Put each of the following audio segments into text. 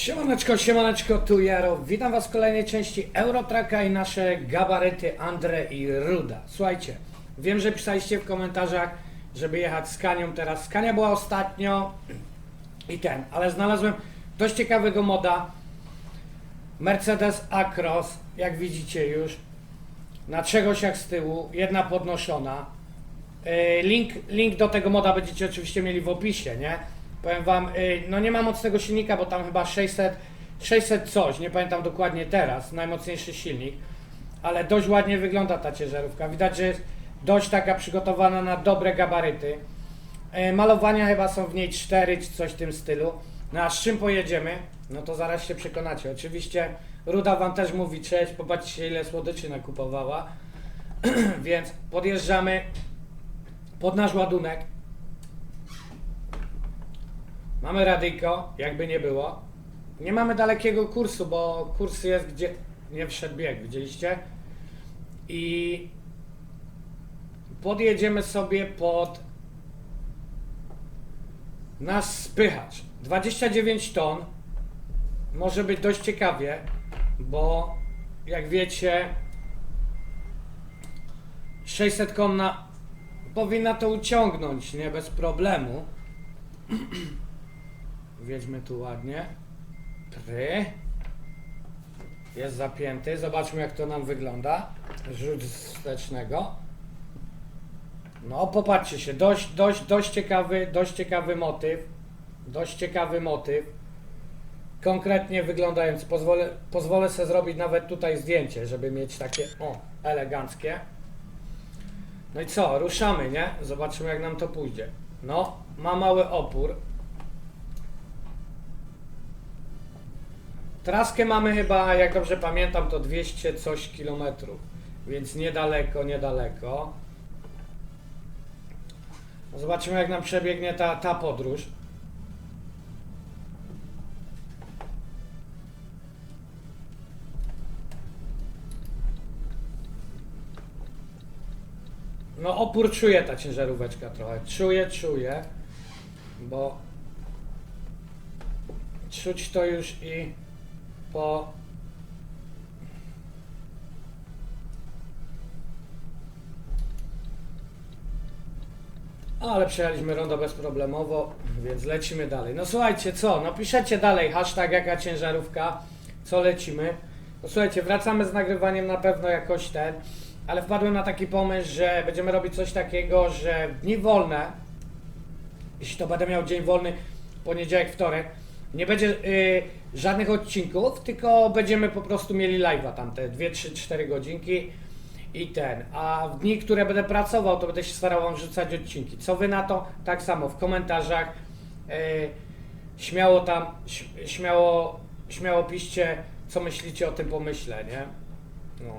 Siemaneczko, siemaneczko, tu Jaro. Witam Was w kolejnej części Eurotraka i nasze gabaryty Andre i Ruda. Słuchajcie, wiem, że pisaliście w komentarzach, żeby jechać z Kanią teraz. Skania była ostatnio i ten, ale znalazłem dość ciekawego moda. Mercedes Acros, jak widzicie już, na trzech osiach z tyłu, jedna podnoszona. Yy, Link, link do tego moda będziecie oczywiście mieli w opisie, nie? Powiem wam, yy, no nie ma mocnego silnika, bo tam chyba 600, 600 coś, nie pamiętam dokładnie teraz, najmocniejszy silnik, ale dość ładnie wygląda ta ciężarówka. Widać, że jest dość taka przygotowana na dobre gabaryty. Yy, Malowania chyba są w niej 4 czy coś w tym stylu. No a z czym pojedziemy? No to zaraz się przekonacie. Oczywiście Ruda wam też mówi cześć, popatrzcie ile słodyczy nakupowała. Więc podjeżdżamy pod nasz ładunek. Mamy radyjko, jakby nie było. Nie mamy dalekiego kursu, bo kurs jest gdzie nie wszedł bieg, widzieliście? I podjedziemy sobie pod nasz spychacz. 29 ton. Może być dość ciekawie, bo jak wiecie 600 konna powinna to uciągnąć, nie bez problemu. Wiedźmy tu ładnie. Pry. Jest zapięty. Zobaczmy jak to nam wygląda. Rzut wstecznego. No popatrzcie się, dość, dość, dość ciekawy, dość ciekawy motyw. Dość ciekawy motyw. Konkretnie wyglądający. Pozwolę, pozwolę sobie zrobić nawet tutaj zdjęcie, żeby mieć takie, o, eleganckie. No i co, ruszamy, nie? Zobaczymy jak nam to pójdzie. No, ma mały opór. Traskę mamy chyba, jak dobrze pamiętam, to 200 coś kilometrów. Więc niedaleko, niedaleko. No Zobaczymy jak nam przebiegnie ta, ta podróż. No opór czuje ta ciężaróweczka trochę. Czuje, czuje. Bo czuć to już i po Ale przejechaliśmy rondo bezproblemowo, więc lecimy dalej. No słuchajcie, co? No piszecie dalej, hashtag jaka ciężarówka, co lecimy. No słuchajcie, wracamy z nagrywaniem na pewno jakoś ten, ale wpadłem na taki pomysł, że będziemy robić coś takiego, że dni wolne, jeśli to będę miał dzień wolny, poniedziałek, wtorek, nie będzie y, żadnych odcinków, tylko będziemy po prostu mieli live'a tam te 2, 3, 4 godzinki i ten. A w dni, które będę pracował, to będę się starał wam wrzucać odcinki. Co wy na to? Tak samo w komentarzach. y, śmiało tam, śmiało, śmiało piszcie, co myślicie o tym pomyśle, nie? No.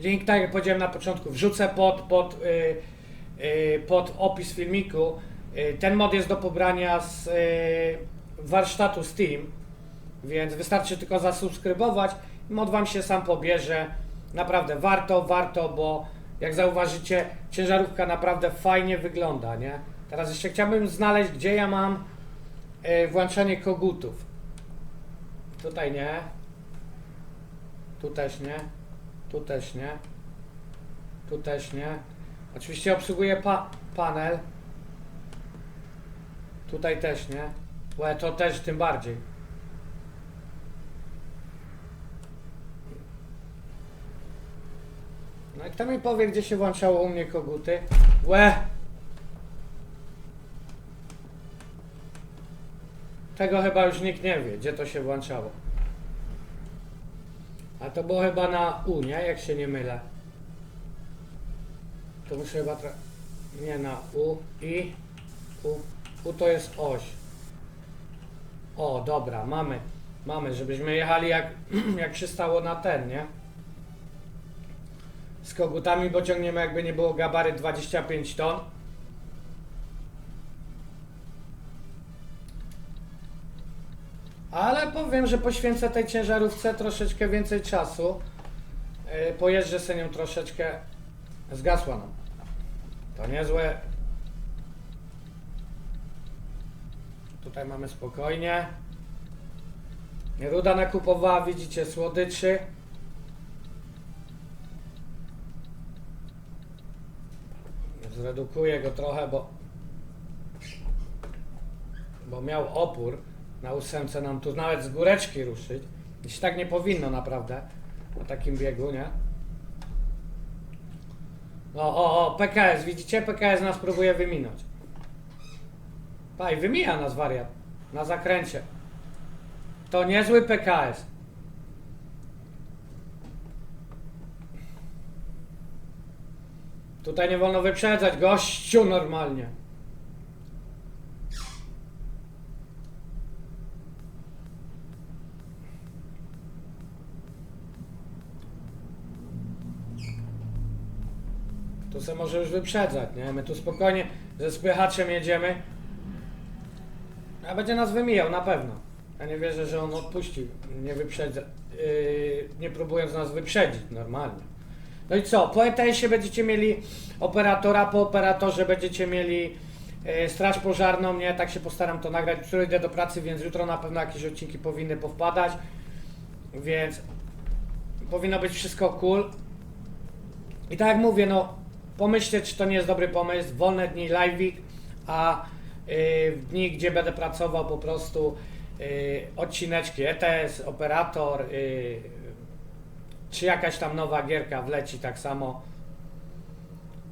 Link, tak jak powiedziałem na początku, wrzucę pod, pod, y, y, pod opis filmiku. Y, ten mod jest do pobrania z y, warsztatu Steam, więc wystarczy tylko zasubskrybować mod Wam się sam pobierze. Naprawdę warto, warto, bo jak zauważycie, ciężarówka naprawdę fajnie wygląda, nie? Teraz jeszcze chciałbym znaleźć, gdzie ja mam y, włączanie kogutów. Tutaj nie. Tu też nie. Tu też nie. Tu też nie. Oczywiście obsługuję pa panel. Tutaj też nie. Łe, to też tym bardziej. No i kto mi powie, gdzie się włączało u mnie koguty? Łe! Tego chyba już nikt nie wie, gdzie to się włączało. A to było chyba na U, nie? Jak się nie mylę. To muszę chyba. Nie na U i U. U to jest oś. O, dobra, mamy. Mamy, żebyśmy jechali jak, jak przystało na ten, nie? Z kogutami, bo ciągniemy jakby nie było gabaryt 25 ton. Ale powiem, że poświęcę tej ciężarówce troszeczkę więcej czasu. Yy, pojeżdżę sobie nią troszeczkę. Zgasła nam. To niezłe. Tutaj mamy spokojnie. Ruda nakupowała, widzicie, słodyczy. Zredukuję go trochę, bo bo miał opór na ósemce nam tu nawet z góreczki ruszyć. I się tak nie powinno naprawdę na takim biegu, nie? O, o, o, PKS, widzicie? PKS nas próbuje wyminąć. Paj, wymija nas wariat. Na zakręcie. To niezły PKS. Tutaj nie wolno wyprzedzać, gościu normalnie. Tu se może już wyprzedzać, nie? My tu spokojnie ze spychaczem jedziemy. A będzie nas wymijał na pewno. Ja nie wierzę, że on odpuści, nie wyprzedza, yy, nie próbując nas wyprzedzić normalnie. No i co? Po ETS-ie będziecie mieli operatora, po operatorze będziecie mieli yy, straż pożarną, nie? Tak się postaram to nagrać. Jutro idę do pracy, więc jutro na pewno jakieś odcinki powinny powpadać. Więc powinno być wszystko cool. I tak jak mówię, no pomyślcie, czy to nie jest dobry pomysł. Wolne dni, live'ik, a w dni, gdzie będę pracował po prostu yy, odcineczki ETS, operator, yy, czy jakaś tam nowa gierka wleci tak samo.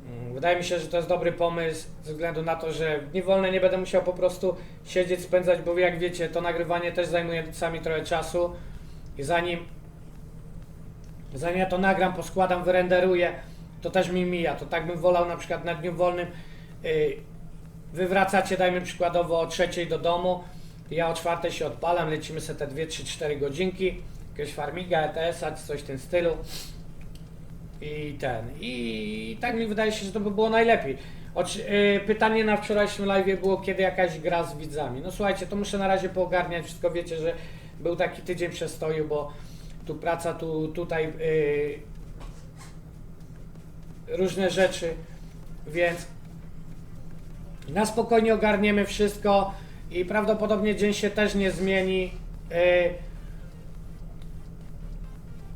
Mm, Wydaje mi się, że to jest dobry pomysł, ze względu na to, że w dni wolne nie będę musiał po prostu siedzieć, spędzać, bo jak wiecie, to nagrywanie też zajmuje czasami trochę czasu i zanim zanim ja to nagram, poskładam, wyrenderuję, to też mi mija. To tak bym wolał na przykład na dniu wolnym wywracacie, dajmy przykładowo o trzeciej do domu, ja o czwartej się odpalam, lecimy sobie te 2, 3, 4 godzinki, jakiegoś farmiga, ETS-a, coś w tym stylu. I ten. I tak mi wydaje się, że to by było najlepiej. Yy, pytanie na wczorajszym live było, kiedy jakaś gra z widzami. No słuchajcie, to muszę na razie poogarniać wszystko. Wiecie, że był taki tydzień przestoju, bo tu praca, tu, tutaj yy, różne rzeczy, więc na spokojnie ogarniemy wszystko i prawdopodobnie dzień się też nie zmieni. Yy,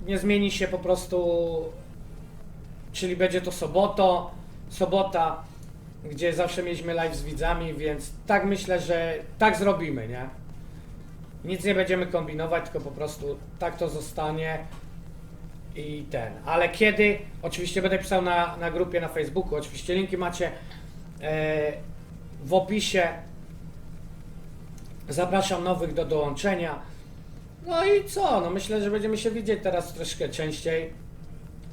nie zmieni się po prostu, czyli będzie to soboto, sobota, gdzie zawsze mieliśmy live z widzami, więc tak myślę, że tak zrobimy, nie? Nic nie będziemy kombinować, tylko po prostu tak to zostanie i ten. Ale kiedy? Oczywiście będę pisał na, na grupie na Facebooku. Oczywiście linki macie e, w opisie. Zapraszam nowych do dołączenia. No i co? No myślę, że będziemy się widzieć teraz troszkę częściej.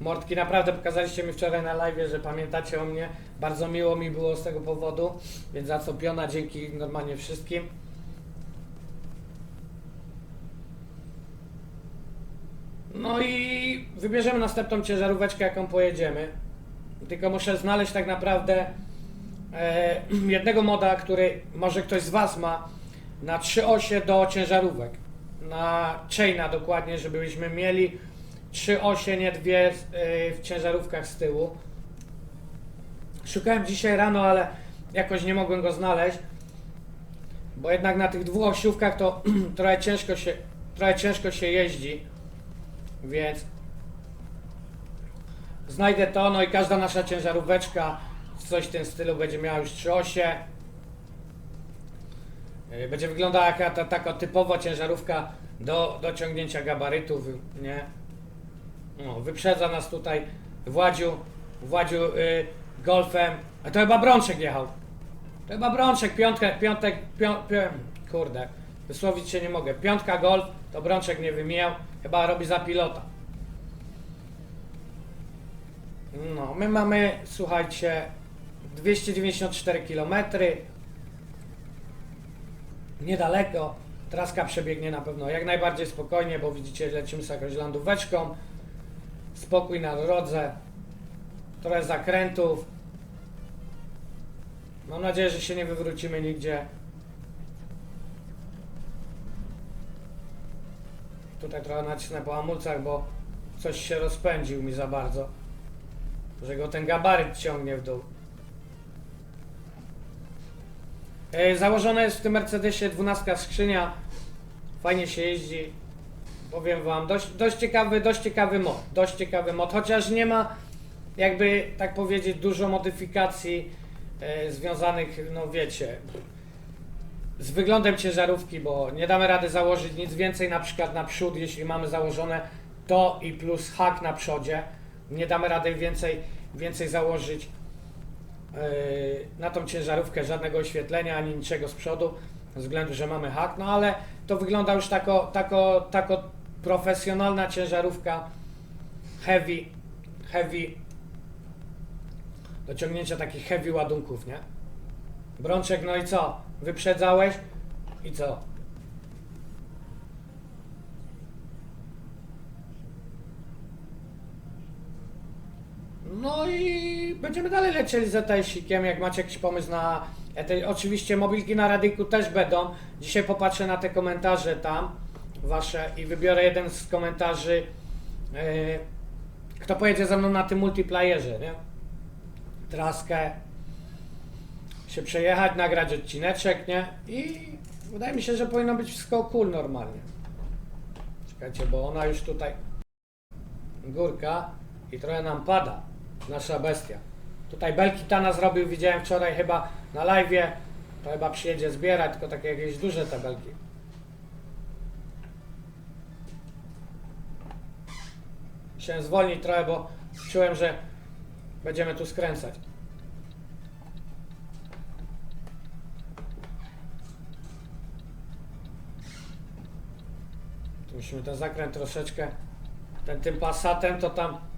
Mordki, naprawdę pokazaliście mi wczoraj na live, że pamiętacie o mnie. Bardzo miło mi było z tego powodu, więc za co piona, dzięki normalnie wszystkim. No i wybierzemy następną ciężaróweczkę, jaką pojedziemy. Tylko muszę znaleźć tak naprawdę e, jednego moda, który może ktoś z Was ma na trzy osie do ciężarówek. Na chaina dokładnie, żebyśmy mieli trzy osie, nie dwie e, w ciężarówkach z tyłu. Szukałem dzisiaj rano, ale jakoś nie mogłem go znaleźć. Bo jednak na tych dwóch osiówkach to trochę ciężko się, trochę ciężko się jeździ. Więc znajdę to, no i każda nasza ciężaróweczka, coś w tym stylu będzie miała już trzy osie. Yy, Będzie wyglądała jak ta, taka typowa ciężarówka do, do ciągnięcia gabarytów, nie? No, wyprzedza nas tutaj Władziu, Władziu yy, golfem. A to chyba Brączek jechał. To chyba Brączek, piątkę, piątek, pią, pią, kurde, wysłowić się nie mogę. Piątka golf, to Brączek nie wymijał, chyba robi za pilota. No, my mamy, słuchajcie, 294 km. Niedaleko. Traska przebiegnie na pewno jak najbardziej spokojnie, bo widzicie, lecimy z jakąś landóweczką. Spokój na drodze. Trochę zakrętów. Mam nadzieję, że się nie wywrócimy nigdzie. Tutaj trochę nacisnę po hamulcach, bo coś się rozpędził mi za bardzo. Że go ten gabaryt ciągnie w dół. E, założona jest w tym Mercedesie 12 skrzynia. Fajnie się jeździ. powiem wam, dość, dość ciekawy, dość ciekawy mod, dość ciekawy mod, chociaż nie ma jakby, tak powiedzieć, dużo modyfikacji e, związanych, no wiecie, z wyglądem ciężarówki, bo nie damy rady założyć nic więcej na przykład na przód, jeśli mamy założone to i plus hak na przodzie, nie damy rady więcej, więcej założyć na tą ciężarówkę żadnego oświetlenia ani niczego z przodu, ze względu, że mamy hak, no ale to wygląda już tako, tako, tako profesjonalna ciężarówka heavy, heavy do ciągnięcia takich heavy ładunków, nie? Brączek, no i co? Wyprzedzałeś i co? No i będziemy dalej lecieli z ETS-ikiem, jak macie jakiś pomysł na ETS. Oczywiście mobilki na radyku też będą. Dzisiaj popatrzę na te komentarze tam, wasze i wybiorę jeden z komentarzy, yy, kto pojedzie ze mną na tym multiplayerze, nie? Traskę, się przejechać, nagrać odcineczek, nie? I wydaje mi się, że powinno być wszystko cool normalnie. Czekajcie, bo ona już tutaj górka i trochę nam pada. Nasza bestia. Tutaj belki Tana zrobił, widziałem wczoraj chyba na live'ie. To chyba przyjedzie zbierać, tylko takie jakieś duże te belki. Musiałem zwolnić trochę, bo czułem, że będziemy tu skręcać. Tu musimy ten zakręt troszeczkę, ten tym Passatem to tam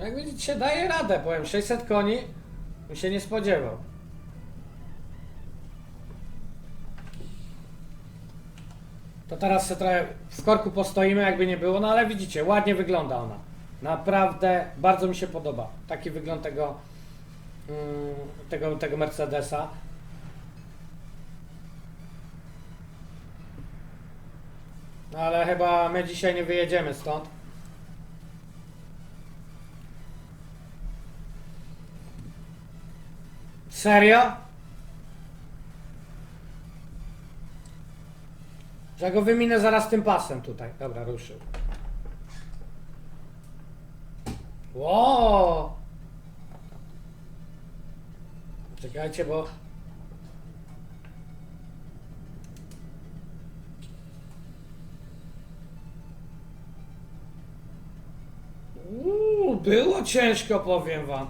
jak widzicie, daje radę, powiem, 600 koni, bym się nie spodziewał. To teraz sobie trochę w korku postoimy, jakby nie było, no ale widzicie, ładnie wygląda ona. Naprawdę bardzo mi się podoba taki wygląd tego, mm, tego, tego Mercedesa. No ale chyba my dzisiaj nie wyjedziemy stąd. Serio? Że go wyminę zaraz tym pasem tutaj. Dobra, ruszył. Ło! Czekajcie, bo... Uuu, było ciężko, powiem wam.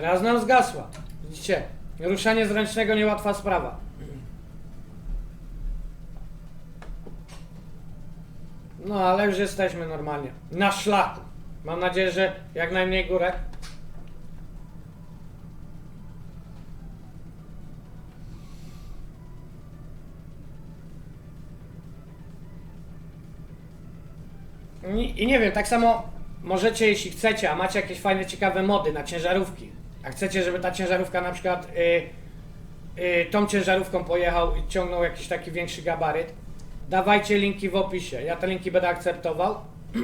Raz nam zgasła. Widzicie, ruszanie z ręcznego niełatwa sprawa. No, ale już jesteśmy normalnie. Na szlaku. Mam nadzieję, że jak najmniej górek. I, I nie wiem, tak samo możecie, jeśli chcecie, a macie jakieś fajne, ciekawe mody na ciężarówki, a chcecie, żeby ta ciężarówka na przykład y, y, tą ciężarówką pojechał i ciągnął jakiś taki większy gabaryt, dawajcie linki w opisie. Ja te linki będę akceptował.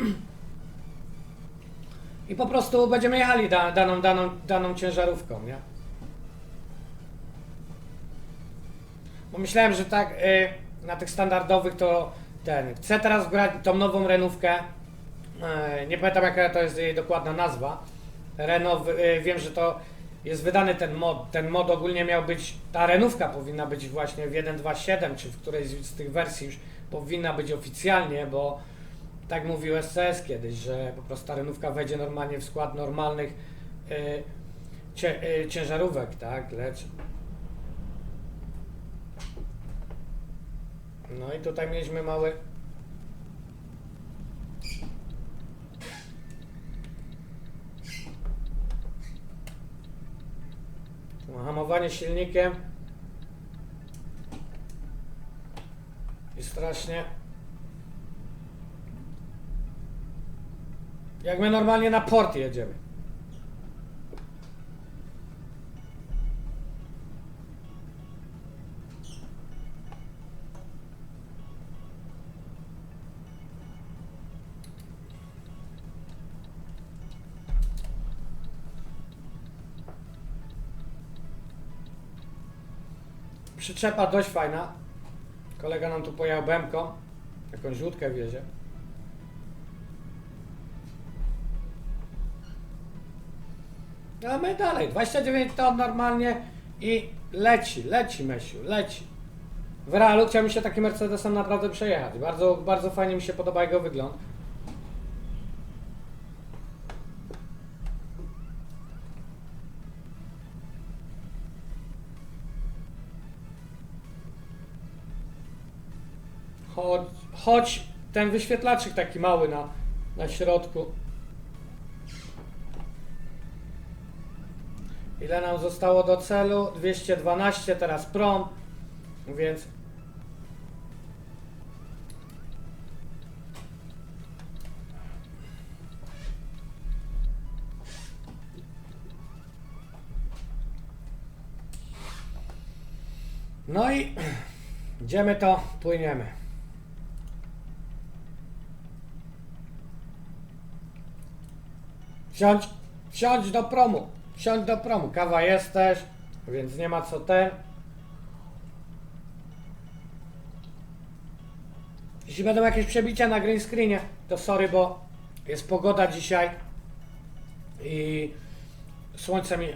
I po prostu będziemy jechali da, daną, daną, daną ciężarówką, nie? Bo myślałem, że tak y, na tych standardowych to ten. Chcę teraz grać tą nową renówkę. E, nie pamiętam jaka to jest jej dokładna nazwa. Renault, e, wiem, że to jest wydany ten mod. Ten mod ogólnie miał być, ta renówka powinna być właśnie w 1.2.7, czy w którejś z tych wersji już powinna być oficjalnie, bo tak mówił SCS kiedyś, że po prostu ta renówka wejdzie normalnie w skład normalnych e, cie, e, ciężarówek, tak, lecz No i tutaj mieliśmy mały Hamowanie silnikiem. I strasznie. Jak my normalnie na port jedziemy. Przyczepa dość fajna. Kolega nam tu pojechał bębką. Jakąś żółtkę wiezie. No a my dalej. 29 ton normalnie i leci, leci Mesiu, leci. W realu chciałbym się takim Mercedesem naprawdę przejechać. Bardzo, bardzo fajnie mi się podoba jego wygląd. Chodź, chodź ten wyświetlaczyk taki mały na, na środku. Ile nam zostało do celu? 212, teraz prom, więc No i idziemy to, płyniemy. Wsiądź, wsiądź do promu, wsiądź do promu. Kawa jesteś, więc nie ma co ten. Jeśli będą jakieś przebicia na green screenie, to sorry, bo jest pogoda dzisiaj i słońce mi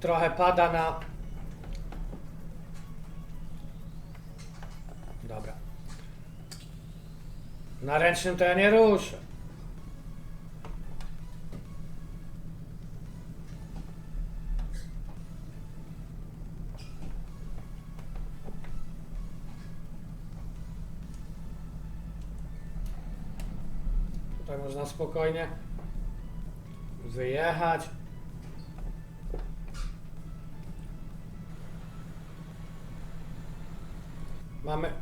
trochę pada na. Dobra. Na ręcznym to ja nie ruszę. Tutaj można spokojnie wyjechać. Mamy.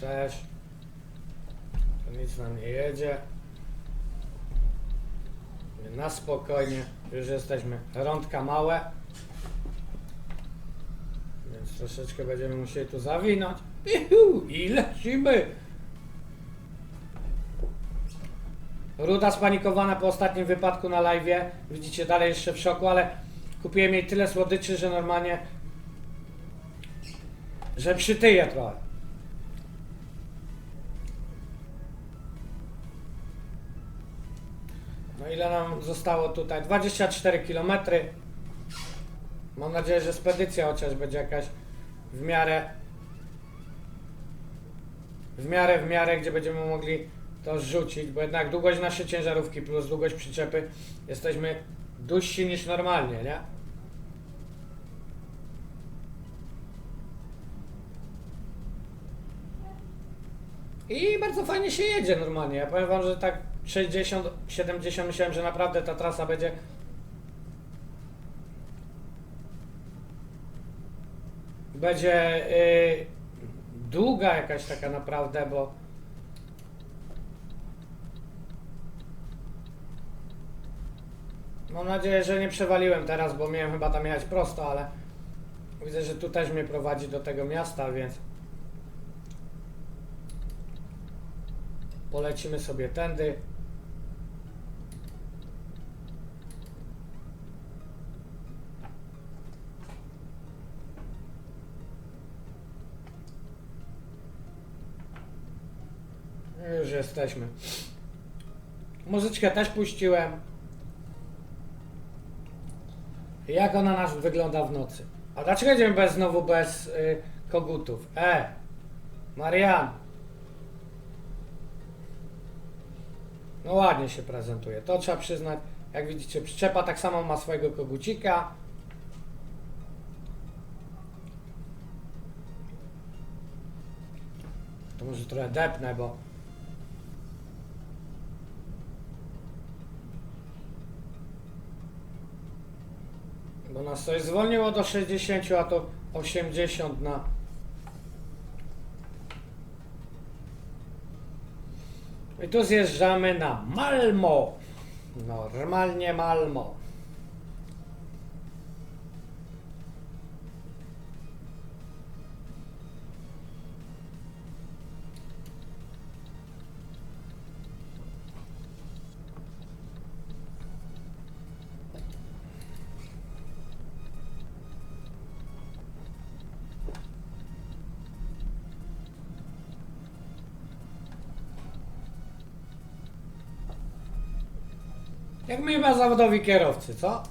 Też. To nic nam nie jedzie. Na spokojnie. Już jesteśmy. Rądka małe. Więc troszeczkę będziemy musieli tu zawinąć. Juhu, I lecimy. Ruda spanikowana po ostatnim wypadku na live. Widzicie dalej jeszcze w szoku, ale kupiłem jej tyle słodyczy, że normalnie że przytyje trochę. Ile nam zostało tutaj? 24 km. Mam nadzieję, że spedycja chociaż będzie jakaś w miarę w miarę, w miarę, gdzie będziemy mogli to zrzucić, bo jednak długość naszej ciężarówki plus długość przyczepy jesteśmy dłużsi niż normalnie, nie? I bardzo fajnie się jedzie normalnie. Ja powiem wam, że tak 60, 70 myślałem, że naprawdę ta trasa będzie będzie yy, długa jakaś taka naprawdę, bo mam nadzieję, że nie przewaliłem teraz, bo miałem chyba tam jechać prosto, ale widzę, że tu też mnie prowadzi do tego miasta, więc Polecimy sobie tędy. Już jesteśmy. Muzyczkę też puściłem. Jak ona nas wygląda w nocy? A dlaczego idziemy bez, znowu bez y, kogutów? E! Marian! No ładnie się prezentuje, to trzeba przyznać. Jak widzicie, przyczepa tak samo ma swojego kogucika. To może trochę depnę, bo... Bo nas coś zwolniło do 60, a to 80 na... I tu zjeżdżamy na Malmo. Normalnie Malmo. Jak my chyba zawodowi kierowcy, co?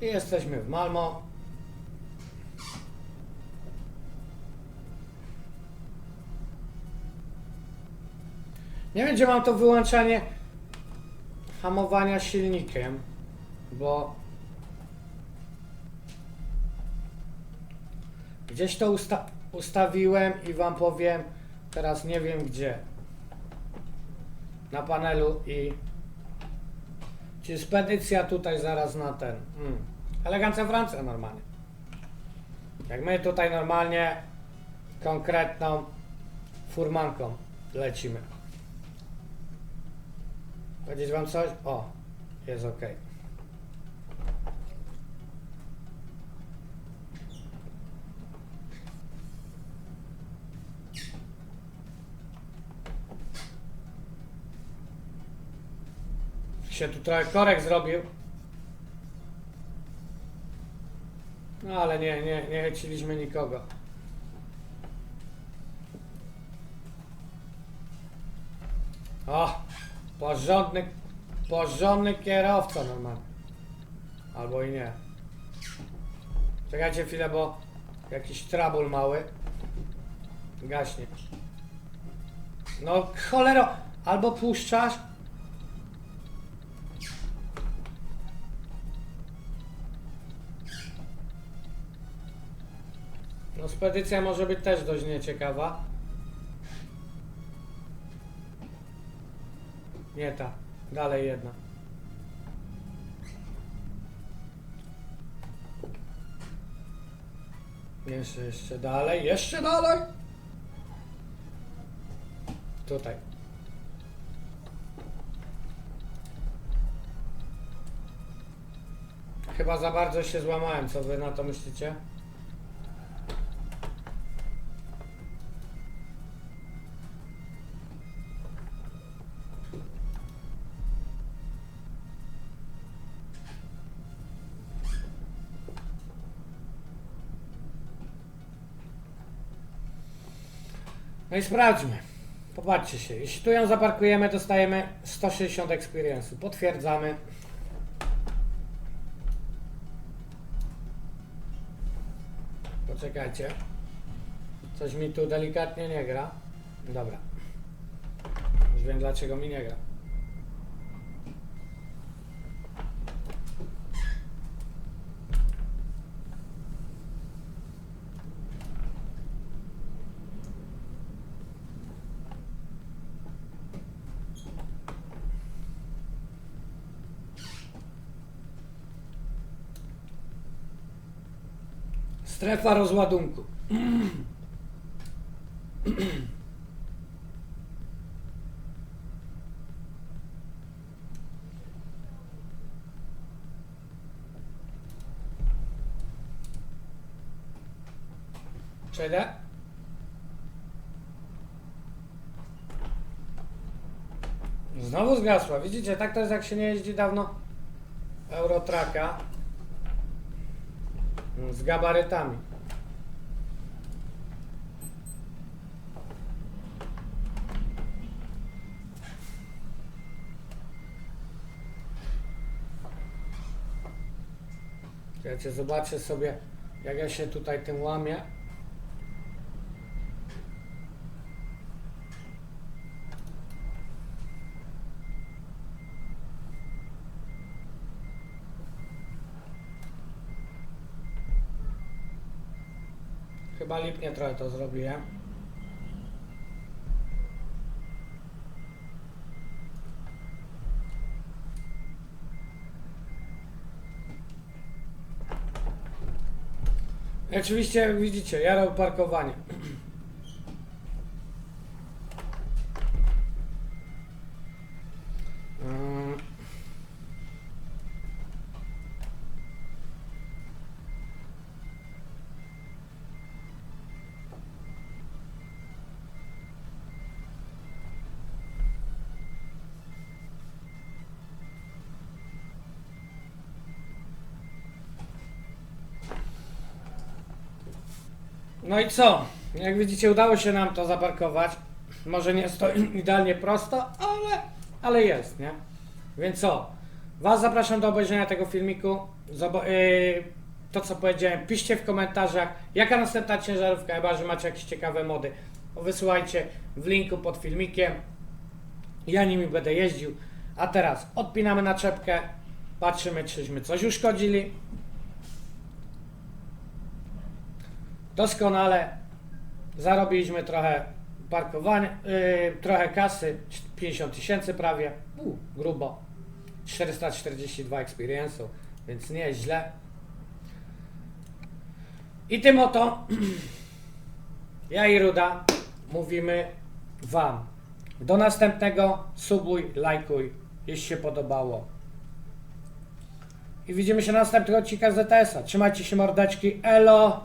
Jesteśmy w Malmo. Nie wiem, gdzie mam to wyłączanie hamowania silnikiem, bo gdzieś to usta ustawiłem i wam powiem, teraz nie wiem gdzie. Na panelu i czy spedycja tutaj zaraz na ten. Mm. Elegancja Francja normalnie. Jak my tutaj normalnie konkretną furmanką lecimy. Powiedzieć wam coś? O, jest ok. Się tu trochę korek zrobił. No ale nie, nie, nie chyciliśmy nikogo. O! Porządny, porządny kierowca normalnie. Albo i nie. Czekajcie chwilę, bo jakiś trabul mały. Gaśnie. No cholero! Albo puszczasz. No spedycja może być też dość nieciekawa. Nie ta. Dalej jedna. Jeszcze, jeszcze dalej, jeszcze dalej. Tutaj. Chyba za bardzo się złamałem, co wy na to myślicie? No i sprawdźmy. Popatrzcie się. Jeśli tu ją zaparkujemy, dostajemy 160 experience'u. Potwierdzamy. Poczekajcie. Coś mi tu delikatnie nie gra. Dobra. Już wiem dlaczego mi nie gra. Strefa rozładunku. Przejdę. Znowu zgasła. Widzicie, tak to jest jak się nie jeździ dawno Eurotraka z gabarytami. Zobaczę sobie, jak ja się tutaj tym łamię. Chyba lipnie trochę to zrobiłem. Oczywiście, widzicie, jarał parkowanie. Mm. No i co? Jak widzicie, udało się nam to zaparkować. Może nie jest to idealnie prosto, ale, ale jest, nie? Więc co? Was zapraszam do obejrzenia tego filmiku. Zobo- yy, to co powiedziałem, piszcie w komentarzach, jaka następna ciężarówka, chyba że macie jakieś ciekawe mody. Wysyłajcie w linku pod filmikiem. Ja nimi będę jeździł. A teraz odpinamy naczepkę, patrzymy, czyśmy coś uszkodzili. Doskonale. Zarobiliśmy trochę parkowania, yy, trochę kasy, 50 tysięcy prawie, U, grubo. 442 experience'u, więc nieźle. I tym oto ja i Ruda mówimy Wam. Do następnego, subuj, lajkuj, jeśli się podobało. I widzimy się na następnych odcinkach ZTS-a. Trzymajcie się mordeczki, elo!